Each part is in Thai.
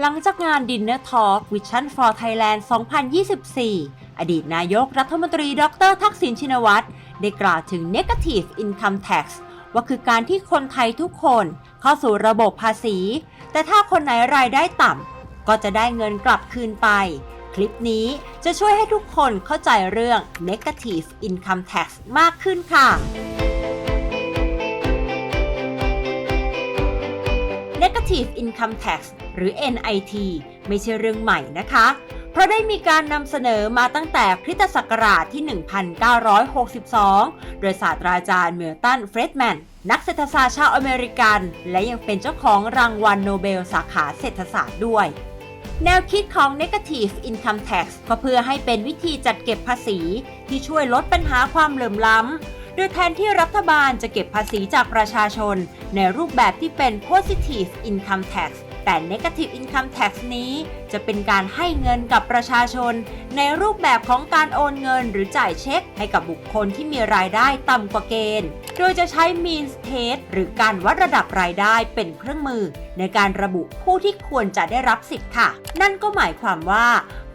หลังจากงาน Dinner Talk Vision for Thailand 2024 อดีตนายกรัฐมนตรีดรทักษิณชินวัตรได้กล่าวถึง Negative Income Tax ว่าคือการที่คนไทยทุกคนเข้าสู่ระบบภาษี แต่ถ้าคนไหนรายได้ต่ำก็จะได้เงินกลับคืนไป คลิปนี้จะช่วยให้ทุกคนเข้าใจเรื่อง Negative Income Tax มากขึ้นค่ะ Negative Income Tax หรือ NIT ไม่ใช่เรื่องใหม่นะคะ เพราะได้มีการนำเสนอมาตั้งแต่คริสตศักราชที่ 1962 โดยศาสตราจารย์เมลตันเฟรดแมนนักเศรษฐศาสตร์ชาวอเมริกัน และยังเป็นเจ้าของรางวัลโนเบลสาขาเศรษฐศาสตร์ด้วยแนวคิดของ Negative Income Tax ก็เพื่อให้เป็นวิธีจัดเก็บภาษีที่ช่วยลดปัญหาความเหลื่อมล้ำ โดยแทนที่รัฐบาลจะเก็บภาษีจากประชาชน ในรูปแบบที่เป็น Positive Income Tax แต่ Negative Income Tax นี้ จะเป็นการให้เงินกับประชาชน ในรูปแบบของการโอนเงินหรือจ่ายเช็ค ให้กับบุคคลที่มีรายได้ต่ำกว่าเกณฑ์ โดยจะใช้ means test หรือการวัดระดับรายได้เป็นเครื่องมือ ในการระบุผู้ที่ควรจะได้รับสิทธิ์ค่ะ นั่นก็หมายความว่า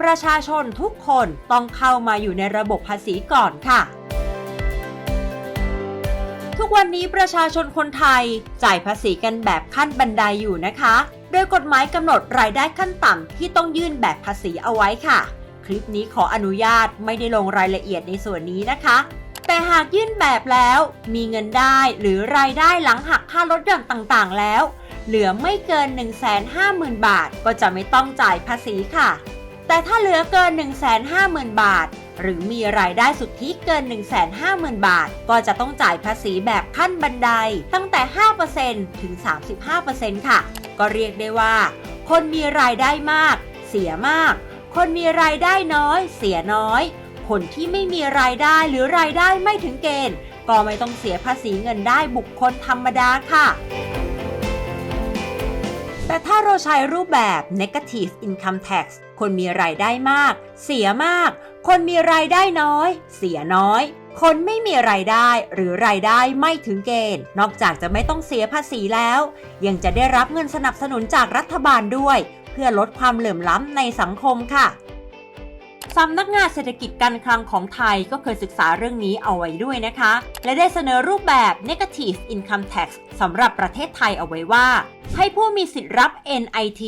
ประชาชนทุกคนต้องเข้ามาอยู่ในระบบภาษีก่อนค่ะ ทุกวันนี้ประชาชนคนไทยจ่ายภาษีกันแบบขั้นบันไดอยู่นะคะ โดยกฎหมายกำหนดรายได้ขั้นต่ำที่ต้องยื่นแบบภาษีเอาไว้ค่ะ คลิปนี้ขออนุญาตไม่ได้ลงรายละเอียดในส่วนนี้นะคะ แต่หากยื่นแบบแล้ว มีเงินได้หรือรายได้หลังหักค่าลดหย่อนต่างๆ แล้ว เหลือไม่เกิน 150,000 บาท ก็จะไม่ต้องจ่ายภาษีค่ะ แต่ถ้าเหลือเกิน 150,000 บาท หรือมีรายได้สุทธิเกิน 150,000 บาท ก็จะต้องจ่ายภาษีแบบขั้นบันไดตั้งแต่ 5%ถึง 35%ค่ะ ก็เรียกได้ว่า คนมีรายได้มาก เสียมาก คนมีรายได้น้อย เสียน้อย คนที่ไม่มีรายได้หรือรายได้ไม่ถึงเกณฑ์ ก็ไม่ต้องเสียภาษีเงินได้บุคคลธรรมดาค่ะ แต่ถ้าเราใช้รูปแบบ negative income tax คนมีรายได้มาก เสียมาก คนมีรายได้น้อย เสียน้อย คนไม่มีรายได้หรือรายได้ไม่ถึงเกณฑ์ นอกจากจะไม่ต้องเสียภาษีแล้ว ยังจะได้รับเงินสนับสนุนจากรัฐบาลด้วย เพื่อลดความเหลื่อมล้ำในสังคมค่ะ สำนักงานเศรษฐกิจการคลังของไทยก็เคยศึกษาเรื่องนี้เอาไว้ด้วยนะคะ และได้เสนอรูปแบบ negative income tax สำหรับประเทศไทยเอาไว้ว่า ให้ผู้มีสิทธิ์รับ NIT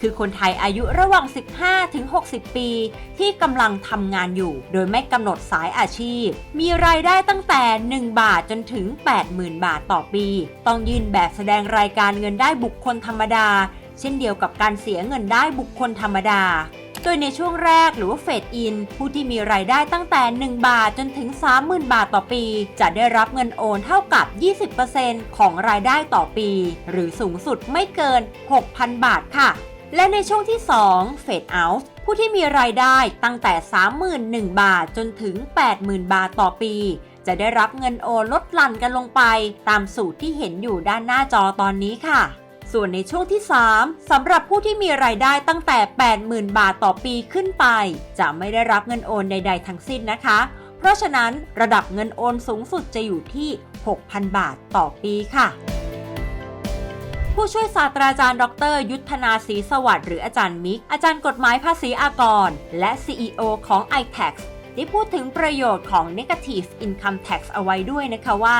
คือคนไทยอายุระหว่าง 15 ถึง 60 ปี ที่กำลังทำงานอยู่ โดยไม่กำหนดสายอาชีพ มีรายได้ตั้งแต่ 1 บาทจนถึง 80,000 บาทต่อปี ต้องยื่นแบบแสดงรายการเงินได้บุคคลธรรมดา เช่นเดียวกับการเสียเงินได้บุคคลธรรมดา โดยในช่วงแรกหรือว่าเฟดอิน ผู้ที่มีรายได้ตั้งแต่ 1 บาทจนถึง 30,000 บาทต่อปี จะได้รับเงินโอนเท่ากับ 20%ของรายได้ต่อปี หรือสูงสุดไม่เกิน 6,000 บาทค่ะและในช่วงที่2 Fade Out ผู้ที่มีรายได้ตั้งแต่ 31,000 บาทจนถึง 80,000 บาทต่อปี จะได้รับเงินโอนลดหลั่นกันลงไป ตามสูตรที่เห็นอยู่ด้านหน้าจอตอนนี้ค่ะ ส่วนในช่วงที่ 3สำหรับผู้ที่มีรายได้ตั้งแต่ 80,000 บาทต่อปีขึ้นไป จะไม่ได้รับเงินโอนใด ๆ ทั้งสิ้นนะคะ เพราะฉะนั้นระดับเงินโอนสูงสุดจะอยู่ที่ 6,000 บาทต่อปีค่ะ ผู้ช่วยศาสตราจารย์ ดร ยุทธนาศรีสวัสดิ์หรืออาจารย์มิก อาจารย์กฎหมายภาษีอากร และ CEO ของ iTax ได้พูดถึงประโยชน์ของ Negative Income Tax เอาไว้ด้วยนะคะว่า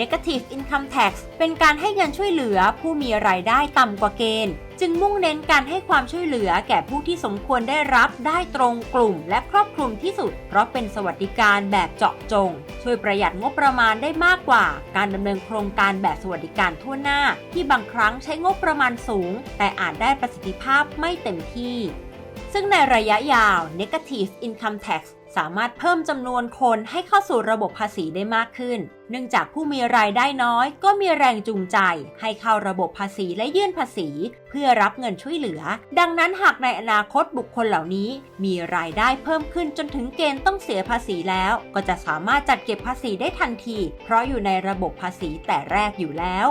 Negative Income Tax เป็นการให้เงินช่วยเหลือผู้มีรายได้ต่ำกว่าเกณฑ์ จึงมุ่งเน้นการให้ความช่วยเหลือแก่ผู้ที่สมควรได้รับได้ตรงกลุ่ม และครอบคลุมที่สุด เพราะเป็นสวัสดิการแบบเจาะจง ช่วยประหยัดงบประมาณได้มากกว่า การดำเนินโครงการแบบสวัสดิการทั่วหน้า ที่บางครั้งใช้งบประมาณสูง แต่อาจได้ประสิทธิภาพไม่เต็มที่ ซึ่งในระยะยาว Negative Income Tax สามารถเพิ่มจำนวนคนให้เข้าสู่ระบบภาษีได้มากขึ้น เนื่องจากผู้มีรายได้น้อย ก็มีแรงจูงใจ ให้เข้าระบบภาษีและยื่นภาษี เพื่อรับเงินช่วยเหลือ ดังนั้นหากในอนาคตบุคคลเหล่านี้ มีรายได้เพิ่มขึ้นจนถึงเกณฑ์ต้องเสียภาษีแล้ว ก็จะสามารถจัดเก็บภาษีได้ทันที เพราะอยู่ในระบบภาษีแต่แรกอยู่แล้ว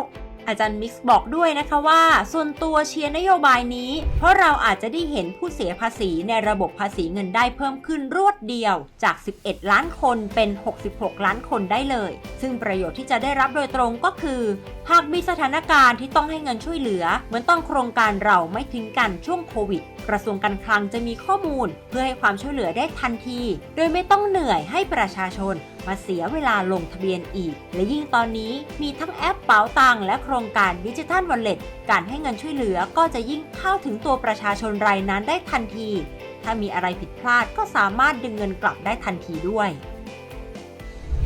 อาจารย์มิกซ์บอกด้วยนะคะว่า ส่วนตัวเชียร์นโยบายนี้ เพราะเราอาจจะได้เห็นผู้เสียภาษีในระบบภาษีเงินได้เพิ่มขึ้นรวดเดียวจาก 11 ล้านคนเป็น 66 ล้านคนได้เลย ซึ่งประโยชน์ที่จะได้รับโดยตรงก็คือ หากมีสถานการณ์ที่ต้องให้เงินช่วยเหลือ เหมือนต้องโครงการเราไม่ทิ้งกันช่วงโควิด กระทรวงการคลังจะมีข้อมูลเพื่อให้ความช่วยเหลือได้ทันที โดยไม่ต้องเหนื่อยให้ประชาชนมาเสียเวลาลงทะเบียนอีก และยิ่งตอนนี้มีทั้งแอปเป๋าตังและโครงการดิจิทัลวอลเล็ตการให้เงินช่วยเหลือก็จะยิ่งเข้าถึงตัวประชาชนรายนั้นได้ทันที ถ้ามีอะไรผิดพลาดก็สามารถดึงเงินกลับได้ทันทีด้วย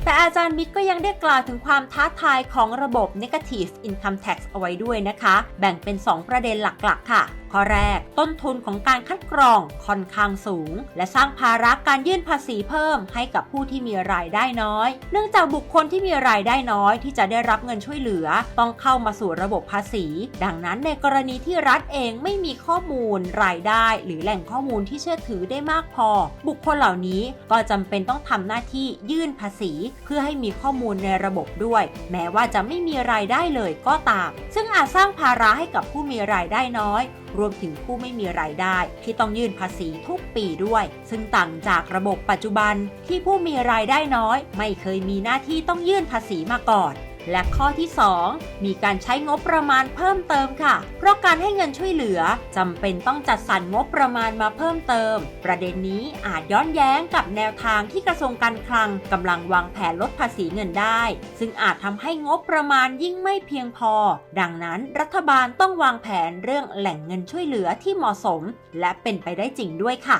แต่อาจารย์มิกก็ยังได้กล่าวถึงความท้าทายของระบบ Negative Income Tax เอาไว้ด้วยนะคะ แบ่งเป็น 2 ประเด็นหลักๆ ค่ะข้อแรก ต้นทุนของการคัดกรองค่อนข้างสูง และสร้างภาระการยื่นภาษีเพิ่มให้กับผู้ที่มีรายได้น้อย เนื่องจากบุคคลที่มีรายได้น้อยที่จะได้รับเงินช่วยเหลือ ต้องเข้ามาสู่ระบบภาษี ดังนั้นในกรณีที่รัฐเองไม่มีข้อมูล รายได้ หรือแหล่งข้อมูลที่เชื่อถือได้มากพอ บุคคลเหล่านี้ก็จำเป็นต้องทำหน้าที่ยื่นภาษี เพื่อให้มีข้อมูลในระบบด้วย แม้ว่าจะไม่มีรายได้เลยก็ตาม ซึ่งอาจสร้างภาระให้กับผู้มีรายได้น้อย รวมถึงผู้ไม่มีรายได้ ที่ต้องยื่นภาษีทุกปีด้วย ซึ่งต่างจากระบบปัจจุบันที่ผู้มีรายได้น้อย ไม่เคยมีหน้าที่ต้องยื่นภาษีมาก่อน และข้อที่ 2 มีการใช้งบประมาณเพิ่มเติมค่ะ เพราะการให้เงินช่วยเหลือจำเป็นต้องจัดสรรงบประมาณมาเพิ่มเติม ประเด็นนี้อาจย้อนแย้งกับแนวทางที่กระทรวงการคลังกำลังวางแผนลดภาษีเงินได้ ซึ่งอาจทำให้งบประมาณยิ่งไม่เพียงพอ ดังนั้นรัฐบาลต้องวางแผนเรื่องแหล่งเงินช่วยเหลือที่เหมาะสม และเป็นไปได้จริงด้วยค่ะ